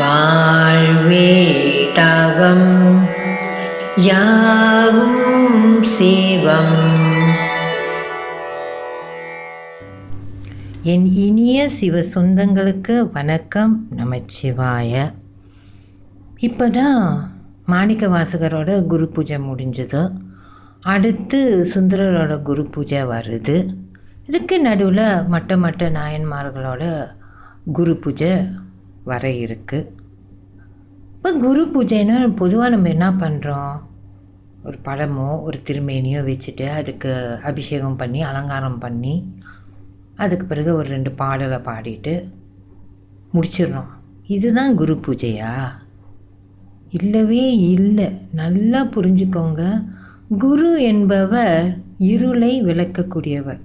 வாழ்வே தவம் யாவும் சிவம். என் இனிய சிவ சொந்தங்களுக்கு வணக்கம். நமச்சிவாய. இப்போ தான் மாணிக்க வாசகரோட குரு பூஜை முடிஞ்சது. அடுத்து சுந்தரரோட குரு பூஜை வருது. இதுக்கு நடுவில் மட்ட மட்ட நாயன்மார்களோட குரு பூஜை வர இருக்குது இப்போ குரு பூஜைன்னா பொதுவாக நம்ம என்ன பண்ணுறோம் ஒரு படமோ ஒரு திருமேனியோ வச்சுட்டு அதுக்கு அபிஷேகம் பண்ணி அலங்காரம் பண்ணி அதுக்கு பிறகு ஒரு ரெண்டு பாடலை பாடிட்டு முடிச்சிடுறோம் இதுதான் குரு பூஜையா? இல்லவே இல்லை. நல்லா புரிஞ்சுக்கோங்க. குரு என்பவர் இருளை விளக்கக்கூடியவர்.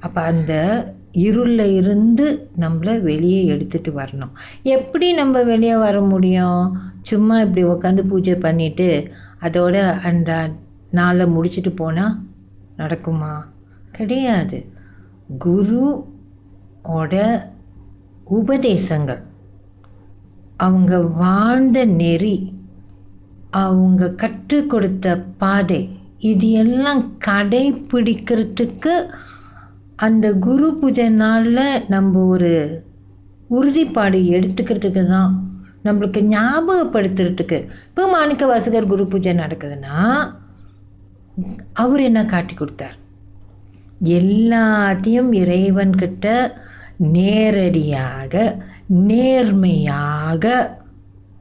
அப்போ அந்த இருளில் இருந்து நம்மளை வெளியே எடுத்துகிட்டு வரணும். எப்படி நம்ம வெளியே வர முடியும்? சும்மா இப்படி உட்காந்து பூஜை பண்ணிவிட்டு அதோட அந்த நாளை முடிச்சுட்டு போனால் நடக்குமா? கிடையாது. குருவோட உபதேசங்கள் அவங்க வாழ்ந்த நெறி அவங்க கற்றுக் கொடுத்த பாதை இது எல்லாம் கடைப்பிடிக்கிறதுக்கு அந்த குரு பூஜை நாளில் நம்ம ஒரு உறுதிப்பாடு எடுத்துக்கிறதுக்கு தான் நம்மளுக்கு ஞாபகப்படுத்துறதுக்கு. இப்போ மாணிக்க வாசகர் குரு பூஜை நடக்குதுன்னா அவர் என்ன காட்டி கொடுத்தார்? எல்லாத்தையும் இறைவன்கிட்ட நேரடியாக நேர்மையாக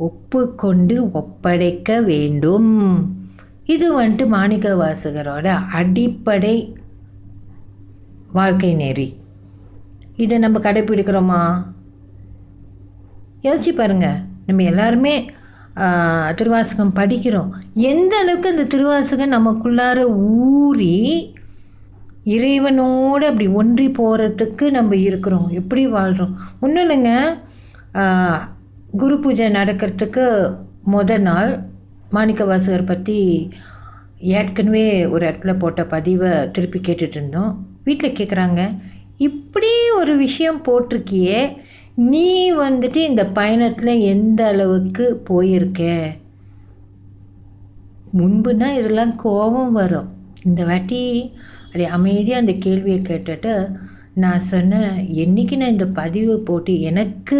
ஒப்புக்கொண்டு ஒப்படைக்க வேண்டும். இது வந்துட்டு மாணிக்க வாசகரோட அடிப்படை வாழ்க்கை நெறி. இதை நம்ம கடைப்பிடிக்கிறோமா? யோசிச்சு பாருங்கள் நம்ம எல்லாருமே திருவாசகம் படிக்கிறோம். எந்த அளவுக்கு அந்த திருவாசகம் நமக்குள்ளார ஊறி இறைவனோடு அப்படி ஒன்றி போகிறதுக்கு நம்ம இருக்கிறோம். எப்படி வாழ்கிறோம் ஒன்றும் இல்லைங்க. குரு பூஜை நடக்கிறதுக்கு முத நாள் மாணிக்க வாசகர் பற்றி ஏற்கனவே ஒரு இடத்துல போட்ட பதிவை திருப்பி கேட்டுட்ருந்தோம் வீட்டில் கேட்குறாங்க இப்படி ஒரு விஷயம் போட்டிருக்கியே நீ வந்துட்டு இந்த பயணத்தில் எந்த அளவுக்கு போயிருக்க? முன்புனா இதெல்லாம் கோபம் வரும். இந்த வாட்டி அப்படி அமைதியாக அந்த கேள்வியை கேட்டுட்டு நான் சொன்னேன் என்றைக்கு நான் இந்த பதிவு போட்டு எனக்கு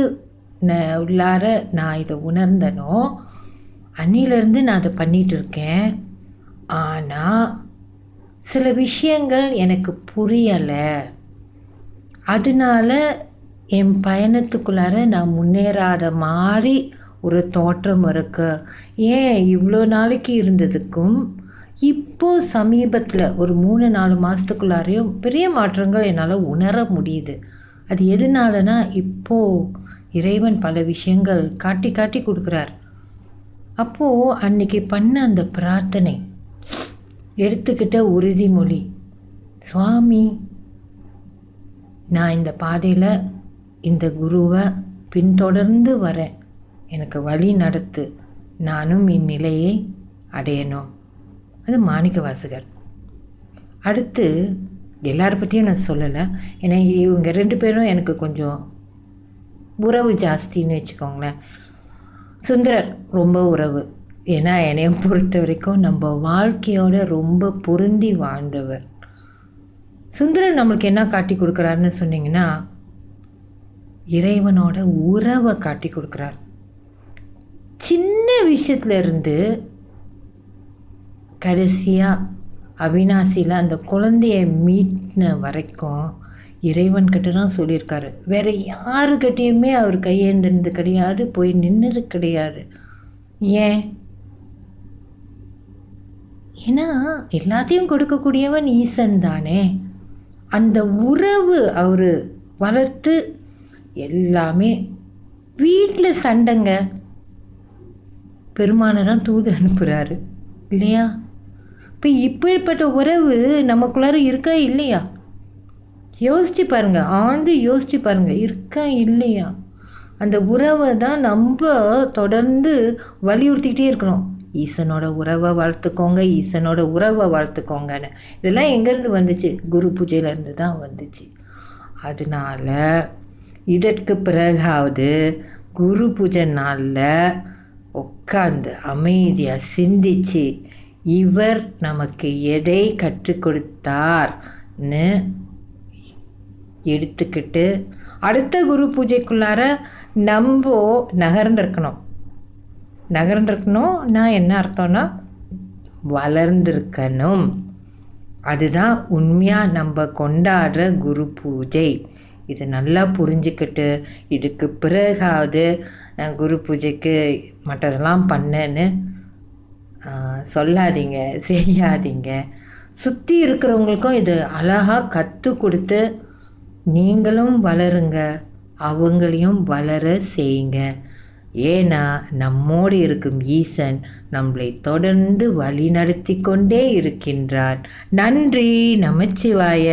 நான் உள்ளார நான் இதை உணர்ந்தனோ அன்னிலேருந்து நான் அதை பண்ணிகிட்டு இருக்கேன். ஆனால் சில விஷயங்கள் எனக்கு புரியலை. அதனால என் பயணத்துக்குள்ளார நான் முன்னேறாத மாதிரி ஒரு தோற்றம் இருக்கு. ஏன் இவ்வளோ நாளைக்கு இருந்ததுக்கும் இப்போது சமீபத்தில் ஒரு மூணு நாலு மாதத்துக்குள்ளாரையும் பெரிய மாற்றங்கள் என்னால் உணர முடியுது. அது எதனாலனா இப்போது இறைவன் பல விஷயங்கள் காட்டி காட்டி கொடுக்குறார். அப்போது அன்னைக்கு பண்ண அந்த பிரார்த்தனை எடுத்துக்கிட்ட உறுதிமொழி. சுவாமி நான் இந்த பாதையில் இந்த குருவை பின்தொடர்ந்து வரேன். எனக்கு வழி நடத்து. நானும் இந்நிலையை அடையணும். அது மாணிக்க வாசகர் அடுத்து எல்லாரை பற்றியும் நான் சொல்லலை. ஏன்னா இவங்க ரெண்டு பேரும் எனக்கு கொஞ்சம் உறவு ஜாஸ்தின்னு வச்சுக்கோங்களேன். சுந்தரர் ரொம்ப உறவு. ஏன்னா என்னையும் பொறுத்த வரைக்கும் நம்ம வாழ்க்கையோட ரொம்ப பொருந்தி வாழ்ந்தவர். சுந்தரன் நம்மளுக்கு என்ன காட்டி கொடுக்குறாருன்னு சொன்னீங்கன்னா இறைவனோட உறவை காட்டி கொடுக்குறார். சின்ன விஷயத்துலேருந்து கடைசியாக அவினாசியில் அந்த குழந்தைய மீட்டின வரைக்கும் இறைவன்கிட்ட தான் சொல்லியிருக்காரு. வேறு யாருக்கிட்டேயுமே அவர் கையேந்திருந்தது கிடையாது போய் நின்னது கிடையாது. ஏன்? ஏன்னா எல்லாத்தையும் கொடுக்கக்கூடியவன் ஈசன் தானே. அந்த உறவு அவர் வளர்த்து எல்லாமே வீட்டில் சண்டைங்க. பெருமானை தான் தூது அனுப்புகிறாரு இல்லையா? இப்போ இப்படிப்பட்ட உறவு நமக்குள்ளார இருக்கா இல்லையா? யோசிச்சு பாருங்கள் ஆழ்ந்து யோசிச்சு பாருங்கள் இருக்கா இல்லையா? அந்த உறவை தான் நம்ம தொடர்ந்து வலியுறுத்திக்கிட்டே இருக்கிறோம் ஈசனோட உறவை வளர்த்துக்கோங்க ஈசனோட உறவை வளர்த்துக்கோங்கன்னு. இதெல்லாம் எங்கேருந்து வந்துச்சு? குரு பூஜையிலேருந்து தான் வந்துச்சு. அதனால் இதற்கு பிறகாவது குரு பூஜை நாளில் உட்காந்து அமைதியாக சிந்திச்சு இவர் நமக்கு எதை கற்றுக் கொடுத்தார்னு எடுத்துக்கிட்டு அடுத்த குரு பூஜைக்குள்ளார நம்ம நகர்ந்திருக்கணும். நகர்ந்துருக்கணும்னா என்ன அர்த்தம்னா வளர்ந்திருக்கணும். அதுதான் உண்மையாக நம்ம கொண்டாடுற குரு பூஜை. இது நல்லா புரிஞ்சுக்கிட்டு இதுக்கு பிறகாவது நான் குரு பூஜைக்கு மற்றதெல்லாம் பண்ணேன்னு சொல்லாதீங்க செய்யாதீங்க. சுற்றி இருக்கிறவங்களுக்கும் இது அழகாக கற்றுக் கொடுத்து நீங்களும் வளருங்க அவங்களையும் வளர செய்யுங்க. ஏன்னா நம்மோடு இருக்கும் ஈசன் நம்மளை தொடர்ந்து வழி நடத்தி கொண்டே இருக்கின்றான். நன்றி நமச்சிவாய.